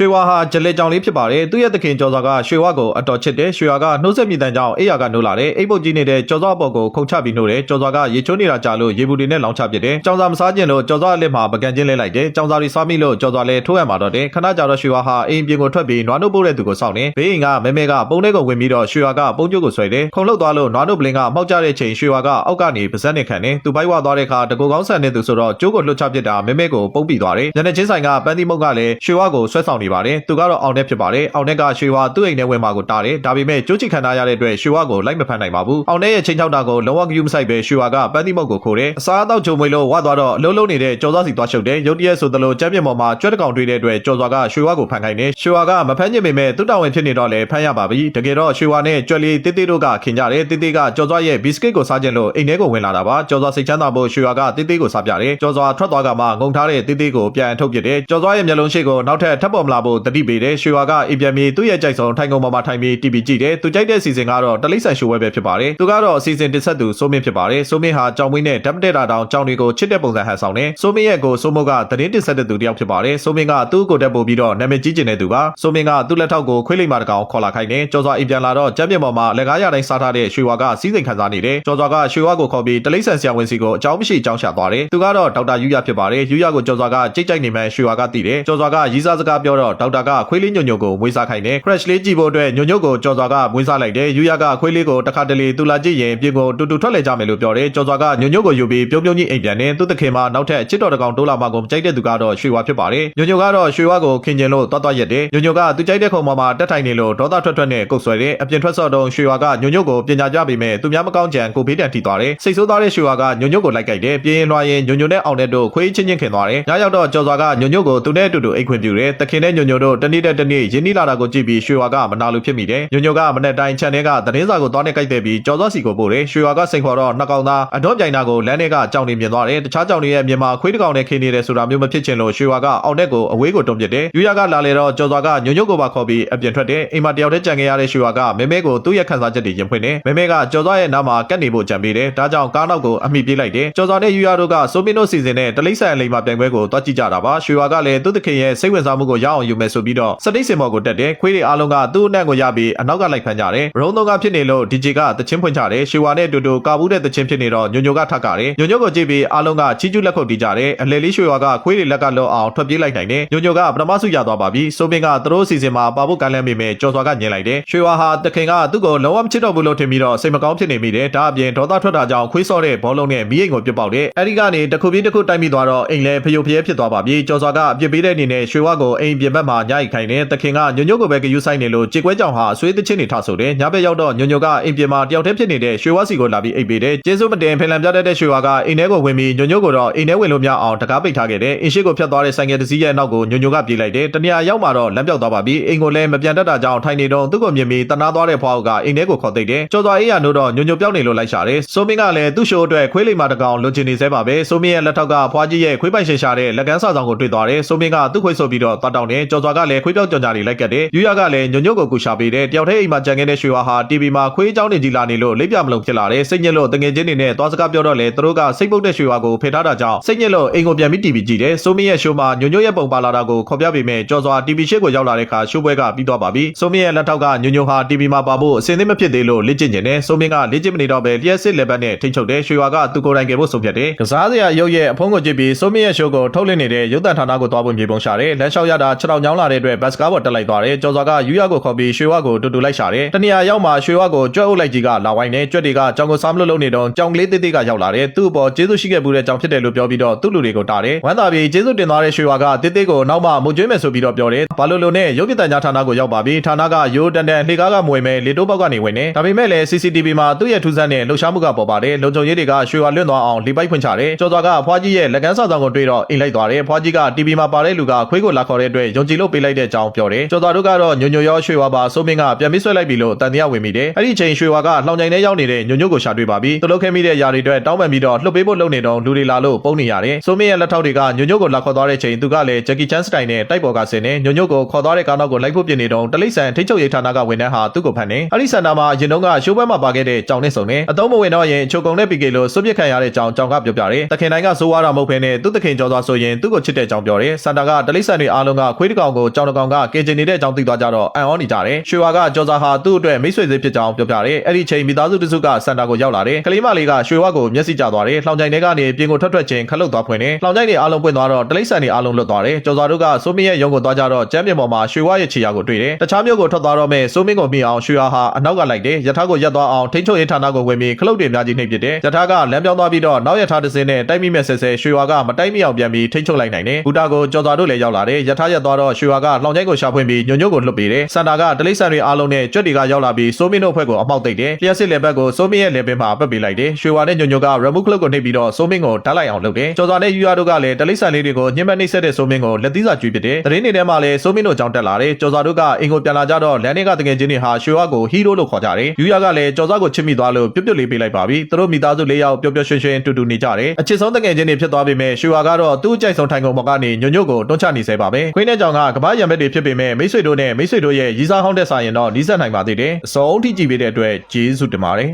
ရွှေဝါဟာဂျလက်ကြောင်လေးဖြစ်ပါတယ်သူ့ရဲ့သခင်ကျော်စွာကရွှေဝါကိုအတော်ချစ်တယ်ရွှေဝါကနှုတ်ဆက်မြည်တမ်းကြောင့်အိယာကနိုးလာတယ်အိပ်ပုတ်ကြီးနေတဲ့ကျော်စွာဘော်ကိုခုန်ချပြီးနိုးတယ်ကျော်စွာကရေချိုးနေတာကြာလို့ရေဘူးတွေနဲ့လောင်ချပစ်တယ်ကျောင်းစာမစားကျင်လို့ကျော်စွာလက်မှာပကံချင်းလဲလိုက်တယ်ကျောင်းစာတွေစားမိလို့ကျော်စွာလည်းထိုးရမှာတော့တယ်ခဏကြာတော့ရွှေဝါဟာအိမ်ပြင်ကိုထွက်ပြီးနွားနို့ပို့တဲ့သူကိုစောင့်နေဘေးအိမ်ကမဲမဲကပုံထဲကိုဝင်ပြီးတော့ရွှေဝါကပုံကျုပ်ကိုဆွဲတယ်ခုံလောက်သွားလို့နွားနို့ပလင်ကမောက်ကြတဲ့ချိန်ရွှေဝါကအောက်ကနေပါဇက်နဲ့ခံတယ်သူပိုက်ဝသွားတဲ့အခါတကူကောင်းဆန်တဲ့သူဆိုတော့ကျိုးကိုလွတ်ချပစ်တာမဲမဲကိုပုံပြီးသွားတယ်ညနေချင်းဆိုင်ကပန်းသီးမုတ်ကလည်းရွှေဝါကိုဆွဲဆောင်နေပါတယ်သူကတော့အောင်တဲ့ဖြစ်ပါတယ်အောင်တဲ့ကရွှေဝါသူ့အိမ်ထဲဝင်မှာကိုတားတယ်ဒါပေမဲ့ကျိုးချစ်ခံထားရတဲ့အတွက်ရွှေဝါကိုလိုက်မဖမ်းနိုင်ပါဘူးအောင်တဲ့ရဲ့ချင်းချောက်တာကိုလုံးဝကယူမဆိုင်ပဲရွှေဝါကပန်းသီးမုတ်ကိုခိုးတယ်အစားအသောက်ဂျုံမွေလို့ဝါသွားတော့အလုံးလုံးနေတဲ့ကြော်စားစီသွားရှုပ်တယ်ရုတ်တရက်ဆိုသလိုကြက်ပြင်းပေါ်မှာကြွက်တကောင်တွေ့တဲ့အတွက်ကြော်စွာကရွှေဝါကိုဖမ်းခိုင်းတယ်ရွှေဝါကမဖမ်းချင်ပေမဲ့သူ့တာဝန်ဖြစ်နေတော့လည်းဖမ်းရပါပြီတကယ်တော့ရွှေဝါနဲ့ကြွက်လေးတေးသေးတို့ကခင်ကြတယ်တေးသေးကကြော်စွာရဲ့ဘီစကစ်ကိုစားခြင်းလို့အိမ်ထဲကိုဝင်လာတာပါကြော်စွာစိတ်ချမ်းသာဖို့ရွှေဝါကတေးသေးကိုစားပြတယ်ကြော်စွာထွက်သွားကမှငုံထားတဲ့တေးသေးကိုပြန်ထုတ်ပစ်တယ်ကြော်စွာရဲ့မျက်လုံးရှိကိုနောက်ထပ်ထပ်ပေါ်မလာဖို့တတိပေးတယ်ရွှေဝါကအိမ်ပြန်ပြီးသူ့ရဲ့ကြိုက်ဆုံးထိုင်ကုန်ပေါ်မှာထိုင်ပြီး TV ကြည့်တယ်သူကြိုက်တဲ့စီစဉ်ကတော့တလိမ့်ဆန်ရှိုးဝဲပဲဖြစ်ပါတယ်သူကတော့အစီအစဉ်တင်ဆက်သူစိုးမင်းဖြစ်ပါတယ်စိုးမင်းဟာကြောင်မွေးနဲ့ဓာတ်မတက်တာတောင်ကြောင်တွေကိုချစ်တဲ့ပုံစံဟန်ဆောင်တယ်စိုးမင်းရဲ့ကိုစိုးမိုးကသတင်းတင်ဆက်တဲ့သူတစ်ယောက်ဖြစ်ပါတယ်စိုးမင်းကသူ့ကိုတက်ပို့ပြီးတော့နာမည်ကြီးကျင်တဲ့သူပါစိုးမင်းကသူ့လက်ထောက်ကိုခွေးလိမ္မာတကောင်ခေါ်လာခိုင်းတယ်ကြော်စွာအိမ်ပြန်လာတော့ကြမ်းပြင်းပေါ်မှာလက်ကားရတိုင်းစားထားတဲ့ရွှေဝါကစီးစိမ်ခံစားနေတယ်ကြော်စွာကရွှေဝါကိုခေါ်ပြီးတလိမ့်ဆန်ဆရာဝန်စီကိုအကြောင်းမရှိအကြောင်းရှာသွားတယ်သူကတော့ဒေါက်တာယူရဖြစ်ပါတယ်ယူရကိုကြော်စွာကကြိတ်ကြိုက်နေမှရွှေဝါကသိတယ်ကြော်စွာကရီးစားစကားပြောတော့ဒေါက်တာကခွေးလေးညွန့်ညွန့်ကိုမွေးစားခိုင်းတယ် crash လေးကြည့်ဖို့အတွက်ညွန့်ညွန့်ကိုကြော်စွာကမွေးစားလိုက်တယ်ယူရကခွေးလေးကိုတစ်ခါတလေတူလာကြည့်ရင်ပြင်ကိုတူတူထွက်လေကြမယ်လို့ပြောတယ်ကြော်စွာကညွန့်ညွန့်ကိုယူပြီးပြုံးပြုံးကြီးအိမ်ပြန်တယ်သူ့တခင်မှာနောက်ထပ်ချစ်တော်တကောင်တိုးလာမှကိုကြိုက်တဲ့သူကတော့ရွှေဝါဖြစ်ပါတယ်ညွန့်ညွန့်ကတော့ရွှေဝါကိုခင်ကျင်လို့တွားတွားရက်တယ်ညွန့်ညွန့်ကသူကြိုက်တဲ့ခုံပေါ်မှာတက်ထိုင်နေလို့ဒေါသထွက်ထွက်နဲ့ကုတ်ဆွဲတယ်အပြင်ထွက်စော့တော့ရွှေဝါကညွန့်ညွန့်ကိုပညာကြပေမဲ့သူများမကောင်းကြံကိုဖေးတန်ထိသွားတယ်စိတ်ဆိုးသွားတဲ့ရွှေဝါကညွန့်ညွန့်ကိုလိုက်ကြိုက်တယ်ပြင်းရင်လွှာရင်ညွန့်ညွန့်နဲ့အောင်တဲ့တို့ခွေးချင်းချင်းခင်သွားတယ်ညရောက်တော့ကြော်စွာကညွန့်ညွန့်ကိုသူနဲ့အတူတူအိတ်ခွင်ပြူတယ်တခင်နဲ့ညွန့်ညွန့်တို့တနေ့တက်တနေ့ရင်းနှီးလာတာကိုကြည့်ပြီးရွှေဝါကမနာလိုဖြစ်မိတယ်ညွန့်ညွန့်ကမနေ့တိုင်းခြံထဲကသတင်းစာကိုသွားနေကြိုက်တဲ့ပြီးကြော်စွာစီကိုပို့တယ်ရွှေဝါကစိန်ခေါ်တော့နှစ်ကောင်သားအတော့ပြိုင်တာကိုလမ်းထဲကကြောင်နေမြင်သွားတယ်တခြားကြောင်တွေရဲ့မြန်မာခွေးတစ်ကောင်နဲ့ခင်းနေတယ်ဆိုတာမျိုးမဖြစ်ချင်လို့ရွှေဝါကအောင်တဲ့ကိုအဝေးကိုတွန်းပစ်တယ်ယူရကလာလေတော့ကြော်စွာကညွန့်ညွန့်ကိုပါခေါ်ပြီးအပြင်ထွက်တယ်အိမ်မှာတယောက်တည်းကြံခဲ့ရတဲ့ရွှေဝါကမဲမဲကိုသူ့ရဲ့ခန်းစားချက်တွေရင်ဖွင့်တယ်မဲမဲကကြော်စွာရဲ့နားမှာကတ်နေဖို့ကြံပေးတယ်ဒါကြောင့်ကားနောက်ကိုအမိပြေးလိုက်တယ်ကြော်စွာနဲ့ယူရတို့ကစိုးမင်းတို့စီစဉ်တဲ့တလိမ့်ဆန်အလိမ်မှာပြိုင်ပွဲကိုတွားကြည့်ကြတာပါရွှေဝါကလည်းသူ့သခင်ရဲ့စိတ်ဝင်စားမှုကိုရအောင်ယူမယ်ဆိုပြီးတော့စတိတ်စင်မော်ကိုတက်တယ်ခွေးတွေအားလုံးကသူ့အနံ့ကိုရပြီးအနောက်ကလိုက်ဖမ်းကြတယ်ရုံးသုံးကဖြစ်နေလို့ဒီဂျီကတချင်းဖွင့်ကြတယ်ရွှေဝါနဲ့အတူတူကာဘူးတဲ့တချင်းဖြစ်နေတော့ညိုညိုကထပ်ကြတယ်ညိုညိုကိုကြည့်ပြီးအားလုံးကချီးကျူးလက်ခုပ်တီးကြတယ်အလဲလေးရွှေဝါကခွေးတွေလက်ကလွတ်အောင်ထွက်ပြေးလိုက်နိုင်တယ်ညိုညိုကပထမဆုရသွားပါပြီစိုးမင်းကသူတို့စီစဉ်မှာပါဖို့ကမ်းလှမ်းမိမယ်ကြော်စွာကညင်လိုက်တယ်ရွှေဝါဟာတခင်ကသူ့ကိုလုံးဝမချစ်တော့ဘူးလို့ထင်ပြီးတော့စိတ်မကောင်းဖြစ်နေမိတယ်ဒါအပြင်ဒေါသထွက်တာကြောင့်ခွေးစော့တဲ့ဘောလုံးနဲ့မီးအိမ်ကိုပြစ်ပေါက်တယ်အဲဒီကနေတစ်ခုပြီးတစ်ခုတိုက်မိသွားတော့အိမ်လဲဖျို့ဖျဲဖြစ်သွားပါပြီကြော်စွာကအပြစ်ပေးတဲ့အနေနဲ့ရွှေဝါကိုအိမ်ပြင်ဘက်မှာညှိုက်ခိုင်းတယ်တခင်ကညိုညိုကိုပဲကယူဆိုင်နေလို့ကြေကွဲကြောင်ဟာအဆွေးသချင်းတွေထဆိုတယ်ညဘက်ရောက်တော့ညိုညိုကအိမ်ပြင်မှာတယောက်တည်းဖြစ်နေတဲ့ရွှေဝါစီကိုလာပြီးအိပ်ပေးတယ်ကျေးဇူးမတင်ဖင်လန်ပြတတ်တဲ့ရွှေဝါကအိမ်ထဲကိုဝင်ပြီးညိုညိုကိုတော့အိမ်ထဲဝင်လို့မရအောင်တကားပိတ်ထားခဲ့တယ်အင်းရှိကိုဖြတ်သွားတဲ့ဆိုင်ကယ်တစ်စီးရဲ့နောက်ကိုညိုညိုကပြေးလိုက်တယ်တနေရာရောက်မှာတော့လမ်းပြောက်သွားပါပြီအိမ်ကိုလည်းမပြန်တတ်တာကြောင့်ထိုင်နေတော့သူ့ကိုမြင်ပြီးတနာသွားတဲ့ဖွားကအိမ်ထဲကိုခေါ်သိပ်တယ်ကြော်သွားအေးရနိုးတော့ညိုညိုပြောင်းနေလို့လိုက်ရှာတယ်စိုးမင်းကလည်းသူ့ရှိုးအတွက်ခွေးလိမ္မာတကောင်လွန်ချင်နေသေးပါပဲစိုးမင်းရဲ့လက်ထောက်ကဖွားကြီးရဲ့ခွေးပိုင်ရှည်ရှာတဲ့လက်ကန်းစာဆောင်ကိုတွေ့သွားတယ်စိုးမင်းကသူ့ခွေးဆိုပြီးတော့သွားတောင်းတယ်ကြော်သွားကလည်းခွေးပြောက်ကြော်ညာတွေလိုက်ကတ်တယ်ယူရကလည်းညိုညိုကိုကူရှာပေးတယ်တယောက်တည်းအိမ်မှာကြံခဲ့တဲ့ရွှေဝါဟာ TV မှာခွေးเจ้าနေကြီးလာနေလို့လိပ်ပြမလုံးဖြစ်လာတယ်စိတ်ညစ်လို့တငယ်ချင်းတွေနဲ့သွားစကားပြောတော့လေသူတို့ကစိတ်ပုတ်တဲ့ရွှေဝါကိုဖယ်ထားတာကြောင့်စိတ်ညစ်လို့အိမ်ကိုပြန်ပြီး TV ကြည့်တယ်စိုးမင်းရဲ့ရှိုးမှာညိုညိုရဲ့ပုံပါလာတာကိုခေါ်ပြပေးမယ်ကြော်စွာ TV ရှစ်ကိုရောက်လာတဲ့အခါရှိုးပွဲကပြီးသွားပါပြီစိုးမင်းရဲ့လက်ထောက်ကညိုညိုဟာ TV မှာပါဖို့အစင်းသင့်မဖြစ်သေးလို့လေ့ကျင့်နေတယ်စိုးမင်းကလေ့ကျင့်မနေတော့ပဲလျှက်စစ်လက်ပတ်နဲ့ထိန်ချုပ်တယ်ရွှေဝါကသူကိုယ်တိုင်ကယ်ဖို့ဆုံးဖြတ်တယ်ကစားစရာရုပ်ရဲ့အဖုံးကိုကြည့်ပြီးစိုးမင်းရဲ့ရှိုးကိုထုတ်လင်းနေတဲ့ရုပ်သံဌာနကိုသွားဖို့မြေပုံရှာတယ်လမ်းလျှောက်ရတာ6 တောင်ညောင်းလာတဲ့အတွက်ဘတ်စကားပေါ်တက်လိုက်သွားတယ်ကြော်စွာကယူရကိုခေါ်ပြီးရွှေဝါကိုတူတူလိုက်ရှာတယ်တနေရာရောက်မှရွှေဝါကိုကြွက်အုပ်လိုက်ကြီးကလာဝိုင်းနေကြွက်တွေကကြောင်ကိုစားမလို့လုံးနေတော့ကြောင်ကလေးသေးသေးကရောက်လာတယ်သူ့အပေါ်ကျေးဇူးရှိခဲ့မှုတဲ့ကြောင်ဖြစ်တယ်လို့ပြောပြီးတော့သူ့လူတွေကိုတားတယ်ဝမ်းသာပြီးကျေးဇူးတင်သွားတဲ့ရွှေဝါကသေးသေးကိုနောက်မှမုတ်ကျွေးမယ်ဆိုပြီးတော့ပြောတယ်ဘာလို့လို့နဲ့ရုပ်ပြတန်ကြားဌာနကိုရောက်ပါပြီဌာနကရိုးတန်တန်လှေကားကမွေမယ်လေတိုးပေါက်ကနေဝင်နေဒါပေမဲ့လည်း CCTV မှာသူ့ရဲ့ထူးဆန်းတဲ့လှုပ်ရှားမှုကပေါ်ပါတယ်လုံခြုံရေးတွေကရွှေဝါလွတ်သွားအောင်လေပိုက်ဖွင့်ချတယ်ကျော်စွာကအဖွားကြီးရဲ့လက်ကမ်းစာဆောင်ကိုတွေ့တော့အိမ်လိုက်သွားတယ်ဖွားကြီးက TV မှာပါတဲ့လူကခွေးကိုလာခေါ်တဲ့အတွက်ယုံကြည်လို့ပေးလိုက်တဲ့အကြောင်းပြောတယ်ကျော်စွာတို့ကတော့ညိုညိုရောရွှေဝါပါစိုးမင်းကပြန်ပြီးဆွဲလိုက်ပြီလို့တန်တရားဝင်မိတယ်အဲ့ဒီချိန်ရွှေဝါကလှောင်ချိန်ထဲရောက်နေတဲ့ညိုညိုကိုရှာတွေ့ပါပြီသူလုတ်ခဲမိတဲ့ຢာတွေအတွက်တောင်းပန်ပြီးတော့လှုပ်ပေးဖို့လုပ်နေတော့လူတွေလာလို့ပုံနေရတယ်စိုးမင်းရဲ့လက်ထောက်တွေကညိုညိုကိုလာခေါ်သွားတဲ့ချိန်သူကလည်းဂျက်ကီချန်စတိုင်နဲ့တိုက်ပေါ်ကဆင်းနေညိုညိုကိုခေါ်သွားတဲ့ကားနောက်ကိုလိုက်ဖို့ပြင်နေတော့တလိမ့်ဆန်ထိတ်ချုပ်ရေးဌာနကဝန်ထမ်းဟာသူ့ကိုဖမ်းနေအဲ့ဒီစင်တာမှာရင်တုံးကရှိုးပွဲမှာပါခဲ့တဲ့ကြောင်နဲ့စုံနေအတုံးမဝင်တော့ရင်ချုပ်ကုံနဲ့ပီကေလို့စွန့်ပစ်ခံရတဲ့ကြောင်ကြောင်ကပြောပြတယ်တခင်တိုင်းကစိုးဝါတာမဟုတ်ဘဲနဲ့သူ့တခင်ကြောသွားဆိုရင်သူ့ကိုချစ်တဲ့ကြောင်ပြောတယ်စင်တာကတလိမ့်ဆန်တွေအားလုံးကခွေးတစ်ကောင်ကိုကြောင်တစ်ကောင်ကကင်ကျင်နေတဲ့အကြောင်းသိသွားကြတော့အံ့ဩနေကြတယ်ရွှေဝါကကြော်စာဟာသူ့အတွက်မိတ်ဆွေသေးဖြစ်ကြောင်းပြောပြတယ်အဲ့ဒီချိန်မိသားစုတစုကစင်တာကိုရောက်လာတယ်ကလေးမလေးကရွှေဝါကိုမျက်စိကျသွားတယ်လှောင်ကြိုင်ထဲကနေပြင်ကိုထွက်ထွက်ချင်းခလုတ်သွားဖွင့်တယ်လှောင်ကြိုင်တွေအားလုံးပွင့်သွားတော့တလိမ့်ဆန်တွေအားလုံးလွတ်သွားတယ်ကြော်စာတို့ကစိုးမင်းရဲ့ရုံကိုသွားကြတော့ကျမ်းပြင်ပေါ်မှာရွှေဝါရဲ့ခြေရာကိုတွေ့တယ်တခြားမျိုးကိုထွက်သွားတော့မဲ့စိုးမင်းကိုမိအောင်ရွှေဝါဟာအနောက်ကလိုက်တယ်ယထာကိုရက်သွားအောင်ထိန်းချုပ်ရေးဌာနကိုဝင်ပြီးခလုတ်တွေအများကြီးနှိပ်ပစ်တယ်ယထာကလမ်းပြောင်းသွားပြီးတော့နောက်ယထာတစ်စင်းနဲ့တိုက်မိမဲ့ဆဲဆဲရွှေဝါကမတိုက်မိအောင်ပြန်ပြီးထိန်းချုပ်လိုက်နိုင်တယ်ဘူတာကိုကြော်စာတို့လည်းရောက်လာတယ်ယထာရက်သွားတော့ရွှေဝါကလှောင်ကြိုင်ကိုရှာဖွင့်ပြီးညွညွကိုလွတ်ပေးတယ်စန်တာကတလိမ့်ဆန်တွေအားလုံးနဲ့ကြွက်တွေကရောက်လာပြီးစိုးမင်းတို့အဖွဲ့ကိုအမောက်သိပ်တယ်လျှက်စစ်လေဘက်ကိုစိုးမင်းရဲ့လေပင်မှာပတ်ပေးလိုက်တယ်ရွှေဝါနဲ့ညွညွက remove ခလုတ်ကိုနှိပ်ပြီးတော့စိုးမင်းကိုတက်လိုက်အောင်လုပ်တယ်ကြော်စာနဲ့ယူရတို့ကလည်းတလိမ့်ဆန်လေးတွေကိုညှိမနှိပ်ဆက်တဲ့စိုးမင်းကိုလက်သီးစာကျွေးပစ်တယ်သတင်းတွေထဲမှာလည်းစိုးမင်းတို့ကြောင်းတက်လာတယ်ကြော်စာတို့ကအင်ကိုပြန်လာကြတော့လန်နေကတကယ်ချင်းတွေဟာရွှေဝါကိုဟီးရိုးလို့ခေါ်ကြတယ်ယူရကလည်းကြော်စာကိုချစ်မိသွားလို့ပြုတ်ပြုတ်လေးပေးလိုက်ပါပြီသူတို့မိသားစု၄ယောက်ပျော်ပျော်ရွှင်ရွှင်တူတူနေကြတယ်အချစ်ဆုံးတကယ်ချင်းတွေဖြစ်သွားပေမဲ့ရွှေဝါကတော့သူ့အကြိုက်ဆုံးထိုင်ကုန်ပေါ်ကနေညွညွကိုတွန်းချနေစေပါပဲခွင်းတဲ့ကြောင်ကကပားရံဘက်တွေဖြစ်ပေမဲ့မိတ်ဆွေတို့နဲ့မိတ်ဆွေတို့ရဲ့ရီးစားဟောင်းတဲ့စာရင်တော့နီးစပ်နိုင်ပါသေးတယ်အစုံထိကြည့်ပေးတဲ့အတွက်ကျေးဇူးတင်ပါတယ်